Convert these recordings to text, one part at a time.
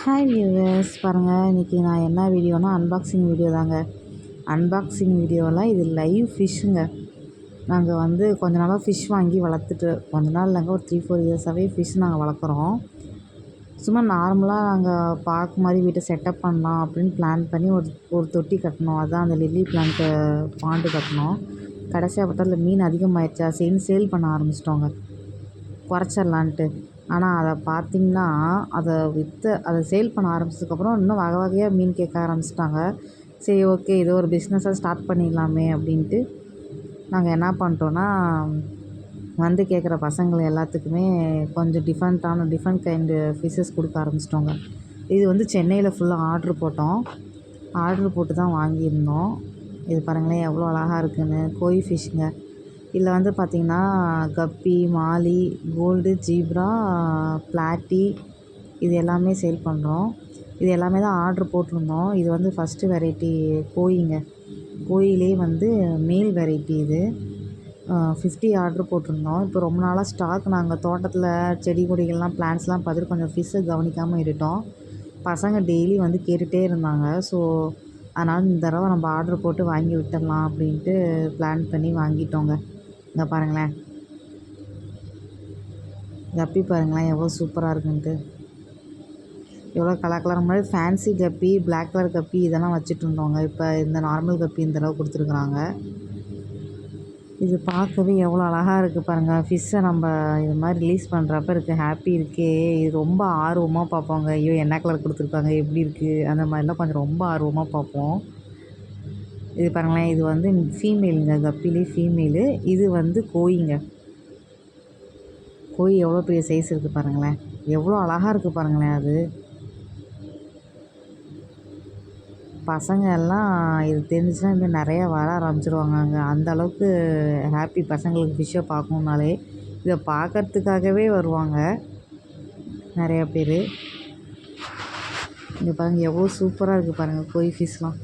Hi viewers பாருங்கள் இன்றைக்கி நான் என்ன வீடியோனா அன்பாக்சிங் வீடியோ தாங்க. அன்பாக்சிங் வீடியோவில் இது லைவ் ஃபிஷ்ஷுங்க நாங்கள் வந்து கொஞ்ச நாளாக ஃபிஷ் வாங்கி வளர்த்துட்டு கொஞ்ச நாள் இல்லைங்க ஒரு த்ரீ ஃபோர் இயர்ஸாகவே ஃபிஷ் நாங்கள் வளர்க்குறோம். சும்மா நார்மலாக நாங்கள் பார்க் மாதிரி வீட்டை செட்டப் பண்ணலாம் அப்படின்னு பிளான் பண்ணி ஒரு ஒரு தொட்டி கட்டினோம். அதுதான் அந்த லில்லி பிளான்ட்டு பாண்டு கட்டினோம். கடைசியாக பார்த்தா அதில் மீன் அதிகமாகிடுச்சா சரின்னு சேல் பண்ண ஆரம்பிச்சிட்டோங்க. குறைச்சிடலான்ட்டு. ஆனால் அதை பார்த்திங்கன்னா அதை விற்று அதை சேல் பண்ண ஆரம்பிச்சதுக்கப்புறம் இன்னும் வகை வகையாக மீன் கேட்க ஆரம்பிச்சிட்டாங்க. சரி ஓகே ஏதோ ஒரு பிஸ்னஸாக ஸ்டார்ட் பண்ணிடலாமே அப்படின்ட்டு நாங்கள் என்ன பண்ணிட்டோன்னா வந்து கேட்குற பசங்கள் எல்லாத்துக்குமே கொஞ்சம் டிஃப்ரெண்ட்டான டிஃப்ரெண்ட் கைண்டு ஃபிஷ்ஷஸ் கொடுக்க ஆரம்பிச்சிட்டோங்க. இது வந்து சென்னையில் ஃபுல்லாக ஆர்ட்ரு போட்டோம். ஆர்ட்ரு போட்டு தான் வாங்கியிருந்தோம். இது பாருங்களேன் எவ்வளோ அழகாக இருக்குன்னு. கோய் ஃபிஷ்ஷுங்க இதில் வந்து பார்த்திங்கன்னா கப்பி மாலி கோல்டு ஜீப்ரா பிளாட்டி இது எல்லாமே சேல் பண்ணுறோம். இது எல்லாமே தான் ஆர்ட்ரு போட்டிருந்தோம். இது வந்து ஃபஸ்ட்டு வெரைட்டி கோழிங்க. கோழிலே வந்து மேல் வெரைட்டி இது. ஃபிஃப்டி ஆர்ட்ரு போட்டிருந்தோம். இப்போ ரொம்ப நாளாக ஸ்டாக் நாங்கள் தோட்டத்தில் செடி கொடிகள்லாம் பிளான்ட்ஸ்லாம் பார்த்துட்டு கொஞ்சம் ஃபிஷ்ஷை கவனிக்காமல் இருட்டோம். பசங்க டெய்லி வந்து கேட்டுகிட்டே இருந்தாங்க. ஸோ அதனால் இந்த தடவை நம்ம ஆர்ட்ரு போட்டு வாங்கி விட்டுடலாம் அப்படின்ட்டு பிளான் பண்ணி வாங்கிட்டோங்க. இங்கே பாருங்களேன். கப்பி பாருங்களேன் எவ்வளோ சூப்பராக இருக்குன்ட்டு. எவ்வளோ கலர் கலர் முன்னாடி ஃபேன்சி கப்பி பிளாக் கலர் கப்பி இதெல்லாம் வச்சுட்டு இருந்தோங்க இப்போ இந்த நார்மல் கப்பி இந்த அளவு கொடுத்துருக்குறாங்க. இது பார்க்கவே எவ்வளோ அழகாக இருக்குது பாருங்கள் ஃபிஷ்ஷை நம்ம இது மாதிரி ரிலீஸ் பண்ணுறப்ப இருக்குது ஹாப்பி இருக்கே. இது ரொம்ப ஆர்வமாக பார்ப்போங்க. ஐயோ என்ன கலர் கொடுத்துருக்காங்க? எப்படி இருக்குது அந்த மாதிரிலாம் கொஞ்சம் ரொம்ப ஆர்வமாக பார்ப்போம். இது பாருங்களேன் இது வந்து ஃபீமேலுங்க கப்பிலே ஃபீமேலு இது வந்து கோழிங்க கோழி எவ்வளோ பெரிய சைஸ் இருக்குது பாருங்களேன். எவ்வளோ அழகாக இருக்குது பாருங்களேன் அது. பசங்க எல்லாம் இது தெரிஞ்சுன்னா இன்னும் நிறையா வர ஆரம்பிச்சிருவாங்க அங்கே. அந்த அளவுக்கு ஹாப்பி பசங்களுக்கு ஃபிஷ்ஷை பார்க்கணுன்னாலே இதை பார்க்கறதுக்காகவே வருவாங்க நிறையா பேர். இங்கே பாருங்கள் எவ்வளோ சூப்பராக இருக்குது பாருங்கள் கோழி ஃபிஷ்லாம்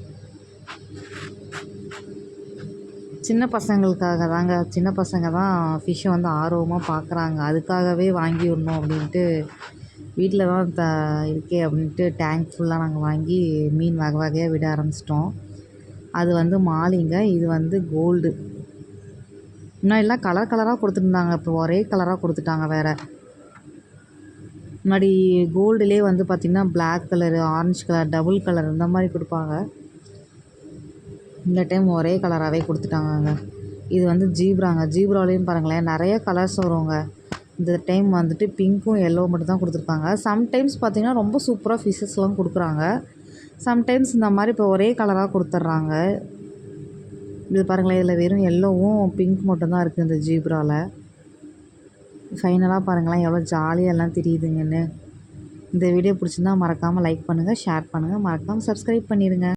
சின்ன பசங்களுக்காக தாங்க. சின்ன பசங்க தான் ஃபிஷ்ஷை வந்து ஆர்வமாக பார்க்குறாங்க அதுக்காகவே வாங்கி விடணும் அப்படின்ட்டு வீட்டில் தான் த இருக்கே அப்படின்ட்டு டேங்க் ஃபுல்லாக நாங்கள் வாங்கி மீன் வகை வகையாக விட ஆரம்பிச்சிட்டோம். அது வந்து மாலிங்க. இது வந்து கோல்டு முன்னாடிலாம் கலர் கலராக கொடுத்துருந்தாங்க. இப்போ ஒரே கலராக கொடுத்துட்டாங்க வேறு. முன்னாடி கோல்டுலேயே வந்து பார்த்திங்கன்னா black colour orange colour double colour இந்த மாதிரி கொடுப்பாங்க. இந்த டைம் ஒரே கலராகவே கொடுத்துட்டாங்கங்க. இது வந்து ஜீப்ராங்க. ஜீப்ராலையும் பாருங்களேன் நிறைய கலர்ஸ் வருங்க. இந்த டைம் வந்துட்டு பிங்க்கும் எல்லோ மட்டும் தான் கொடுத்துருக்காங்க. சம்டைம்ஸ் பார்த்திங்கன்னா ரொம்ப சூப்பராக ஃபிஷஸ்லாம் கொடுக்குறாங்க. சம்டைம்ஸ் இந்த மாதிரி இப்போ ஒரே கலராக கொடுத்துட்றாங்க. இது பாருங்களேன் இதில் வெறும் எல்லோவும் பிங்க் மட்டும்தான் இருக்குது இந்த ஜீப்ராவில் ஃபைனலாக பாருங்களேன் எவ்வளோ ஜாலியாக எல்லாம் தெரியுதுங்கன்னு. இந்த வீடியோ பிடிச்சிருந்தா மறக்காமல் லைக் பண்ணுங்கள் ஷேர் பண்ணுங்கள் மறக்காமல் சப்ஸ்கிரைப் பண்ணிடுங்க